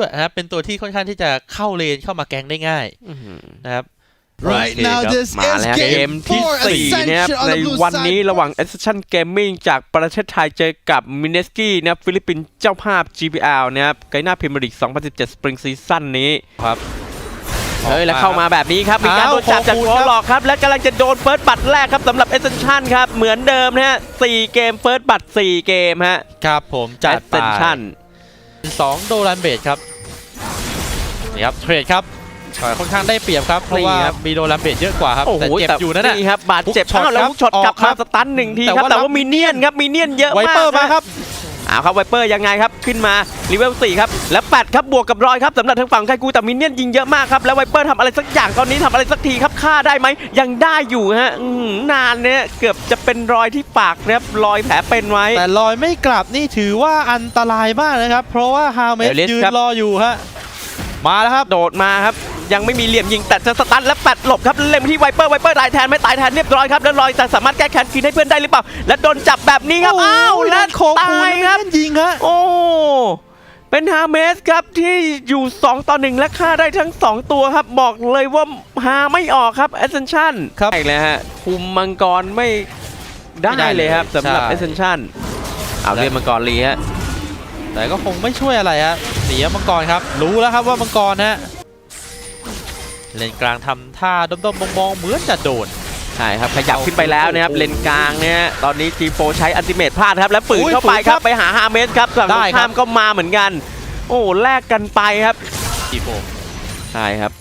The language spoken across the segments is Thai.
วยนะครับ เป็นตัวที่ค่อนข้างที่จะเข้าเลนเข้ามาแกงได้ง่ายนะครับ Right now this is game ที่4นะครับในวันนี้ระหว่าง Ascension Gaming จากประเทศไทยเจอกับ Minerski นะฟิลิปปินส์เจ้าภาพ GBL นะครับไกหน้าพรีเมีริลีก 2017 Spring Season นี้ครับเฮ้ยแล้วเข้ามาแบบนี้ครับ มีการโดนจับจากวอลลอกครับ และกำลังจะโดนเฟิร์สบัตแรกครับสำหรับเอเซนชั่นครับ เหมือนเดิมนะฮะสี่เกมเฟิร์สบัตสี่เกมฮะ ครับผมจัดเอเซนชั่น 2 โดรันเบสครับนี่ครับเทรดครับค่อนข้างได้เปรียบครับ เพราะว่ามีโดรันเบดเยอะกว่าครับ แต่เจ็บอยู่นั่นแหละครับบาดเจ็บช็อตแล้วช็อตกลับมาสตันหนึ่งทีครับแต่ว่ามีเนียนครับมีเนียนเยอะมากไวเปอร์มาครับ เอาครับไวเปอร์ยังไงครับขึ้นมาเลเวล4ครับแล้วแปดครับบวกกับรอยครับสำหรับทางฝั่งไคกูแต่มินเนี่ยนยิงเยอะมากครับแล้วไวเปอร์ทำอะไรสักอย่างตอนนี้ทำอะไรสักทีครับฆ่าได้ไหมยังได้อยู่ฮะอื้อหือนานเนี่ยเกือบจะเป็นรอยที่ปากนะครับรอยแผลเป็นไว้ แต่ลอยไม่กลับนี่ถือว่าอันตรายมากนะครับ เพราะว่าฮาวเมสเอลิสยืนครับรออยู่ฮะมาแล้วครับโดดมาครับ ยังไม่มีเหลี่ยมยิงแต่จะสตันและปัดหลบครับเล็งไปที่ไวเปอร์ไวเปอร์ตายแทนไม่ตายแทนเรียบร้อยครับแล้วรอยจะสามารถแก้แค้นคืนให้เพื่อนได้หรือเปล่า และโดนจับแบบนี้ครับโอ้โหอ้าวและโคคูตายนครับเล่นยิงฮะโอ้เป็นฮาเมสครับที่อยู่ 2 ต่อ 1 และฆ่าได้ทั้ง 2 ตัวครับ บอกเลยว่าหาไม่ออกครับ Ascension ครับอีกแล้วฮะคุมมังกรไม่ได้ไม่ได้เลยเลยครับสำหรับใช่ Ascension เอาเรียนมังกรลีฮะแต่ก็คงไม่ช่วยอะไรฮะเสียมังกรครับ รู้แล้วครับว่ามังกรฮะ เลนกลางทำท่าด้อมๆมองๆเหมือนจะโดน ใช่ครับขยับขึ้นไปแล้วนะครับโอ้โหเลนกลางเนี่ยตอนนี้ทีโฟใช้อันติเมทพลาดครับแล้วฝืนอุ้ยเข้าไปฝืนคครัรับบไปหาฮาเมสครับฝั่งตได้รงครับข้ามก็มาเหมือนกัน โอ้แลกกันไปครับทีโฟใช่ครับ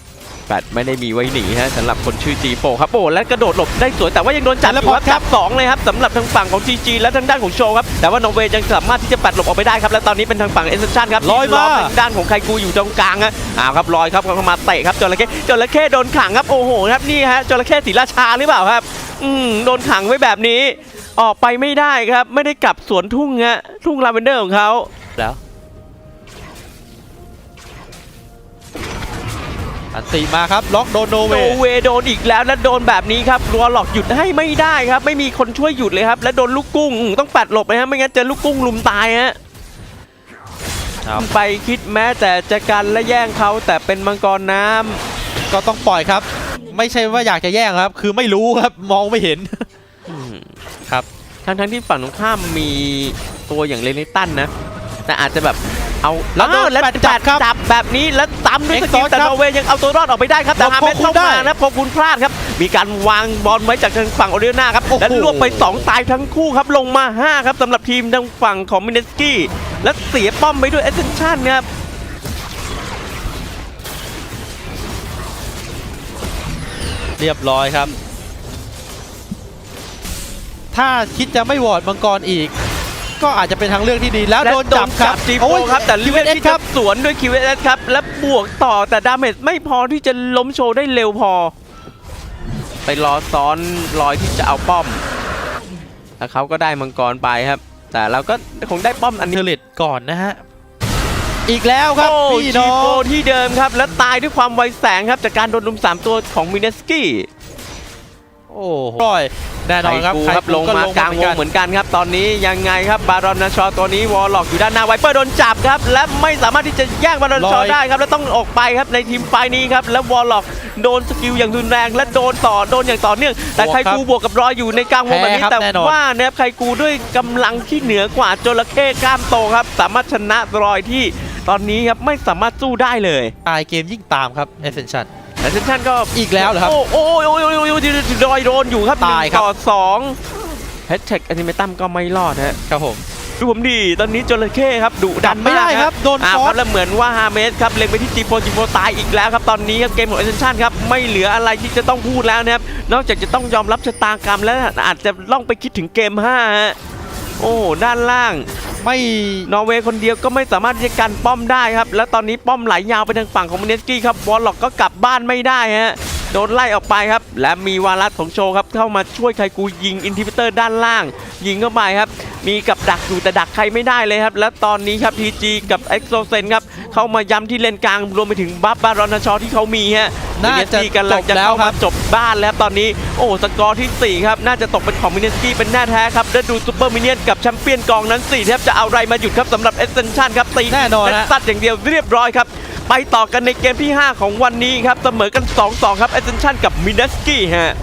แปดไม่ได้มีไว้หนีฮะสำหรับคนชื่อ G4 ครับโอ้และกระโดดหลบได้สวยแต่ว่ายังโดนจับอยู่ครับจับสองเลยครับสำหรับทางฝั่งของ GG และทางด้านของโชว์ครับแต่ว่านอร์เวย์ยังสามารถที่จะปัดหลบออกไปได้ครับและตอนนี้เป็นทางฝั่งเอเซชันครับลอยมาที่ทางด้านของไคกูอยู่ตรงกลางฮะอ้าวครับลอยครับเข้ามาเตะครับจระเข้จระเข้โดนขังครับโอ้โหครับนี่ฮะจระเข้ศรีราชาหรือเปล่าครับ อืมโดนขังไว้แบบนี้ ออกไปไม่ได้ครับ ไม่ได้กลับสวนทุ่งฮะทุ่งลาเวนเดอร์ของเขาแล้ว อันตีมาครับ ล็อกโดนโนเวโนเวย์โดนอีกแล้วและโดนแบบนี้ครับรัวหลอกหยุดให้ไม่ได้ครับ ไม่มีคนช่วยหยุดเลยครับ และโดนลูกกุ้งอืมต้องปัดหลบนะฮะไม่งั้นเจอลูกกุ้งลุมตายฮะครับไปคิดแม้แต่จะกันและแย่งเขาแต่เป็นมังกรน้ำก็ต้องปล่อยครับ ไม่ใช่ว่าอยากจะแย่งครับ คือไม่รู้ครับมองไม่เห็นอืมครับทั้งทั้งๆที่ฝั่งตรงข้ามมีตัวอย่างเลนิตันนะ แต่อาจจะแบบ เอาแล้วโดนอ้าแล้วแปดจับครับจับแบบนี้แล้วตามด้วยส Exhaust กิลแต่ครับนอร์เวย์ยังเอาตัวรอดออกไปได้ครับแต่โอ้ฮาเมสโคคูเข้าได้มานะพอคุณพลาดครับ มีการวางบอลไว้จากทางฝั่งโอเดน่าครับโอ้โหและรวบไป 2 ตายทั้งคู่ครับลงมา 5 ครับสำหรับทีมทางฝั่งของมินเนสกี้ และเสียป้อมไปด้วยเอเซนชันครับเรียบร้อยครับ ถ้าคิดจะไม่วอร์ดมังกรอีก ก็อาจจะเป็นทางเลือกที่ดีแล้วและโดนจับครับจีโฟโอ้ยครับแต่เลือด QSS ที่คจะรับสวนด้วย QSS ครับ และบวกต่อแต่ดาเมจไม่พอที่จะล้มโชว์ได้เร็วพอ ไปรอซ้อนรอยที่จะเอาป้อมแล้วเขาก็ได้มังกรไปครับ แต่เราก็คงได้ป้อมอันเทนี้เลตก่อนนะฮะอีกแล้วครับโอ้พี่จีน้อโฟงที่เดิมครับ และตายด้วยความไวแสงครับ จากการโดนลุมสามตัวของมินเนสกี้ โอ้โหปล่อย แน่นไคอนครับกูไคครับกูลงมากลางวงเหเหมือนมือนกันครับ ตอนนี้ยังไงครับบารอนนาชอตัวนี้วอลล็อกอยู่ด้านหน้าไวเปอร์โดนจับครับ และไม่สามารถที่จะแย่งบารอนนาชอได้ครับและต้องออกไปครับในทีมไฟล์นี้ครับและวอลล็อกโดนสกิลอย่างรุนแรงและโดนต่อโดนอย่างต่อเนื่อง แต่ไคกูบวกกับรอยอยู่ในกลางวงแบบนี้แพ้ครับแต่แน่นอนว่านะครับไคกูด้วยกำลังที่เหนือกว่าจระเข้กล้ามโตครับ สามารถชนะรอยที่ตอนนี้ครับไม่สามารถสู้ได้เลยตายเกมยิ่งตามครับเอเซนชัน แต่เซนชันก็อีกแล้วเหรอครับ โอ้โอ้โอ้โอ้โอ้โอ้รอยโดนอยู่ครับหนึ่ตายงครับ ต่อสองแฮชแท็กอนิเมตัมก็ไม่รอดฮะครับผมดูผมดีตอนนี้จระเข้ครับดุดัดันนไม่ได้ากครับโดนอ่าฟอคสรับแล้วเหมือนว่าฮาเมสครับเล็งไปที่จีโฟจีโฟตายอีกแล้วครับตอนนี้ครับเกมของเอเซนชันครับไม่เหลืออะไรที่จะต้องพูดแล้วนะครับนอกจากจะต้องยอมรับชะตากรรมแล้วอาจจะล่องไปคิดถึงเกม5ฮะโอ้ด้านล่าง ไม่นอร์เวย์คนเดียวก็ไม่สามารถที่จะกันป้อมได้ครับ แล้วตอนนี้ป้อมไหลยาวไปทางฝั่งของมินเนสกี้ครับวอลล็อกก็กลับบ้านไม่ได้ฮะโดนไล่ออกไปครับ และมีวารัสของโชครับเข้ามาช่วยไคกูยิงอินทิพิเตอร์ด้านล่าง ยิงเข้าไปครับ มีกับดักอยู่แต่ดักใครไม่ได้เลยครับ และตอนนี้ครับ TG กับเอ็กโซเซนครับเข้ามาย้ำที่เลนกลางรวมไปถึงบัฟบารอนชอที่เขามีฮะน่าจะมิเนสกี้กำลังจะจบแล้วเข้าครัมาบจบบ้านแล้วครับตอนนี้โอ้สกอร์ที่ 4 ครับ น่าจะตกเป็นของมินเนสกี้เป็นแน่แท้ครับได้ดูซูเปอร์มินเนี่ยนกับแชมเปี้ยนกองนั้น4แทบจะเอาอะไรมาหยุดครับสำหรับเอเซนชันครับตีแน่นอนและฮะซัดอย่างเดียวเรียบร้อยครับไปต่อกันในเกมที่ 5 ของวันนี้ครับเสมอกัน 2-2 ครับเอเซนชันกับมินเนสกี้ฮะ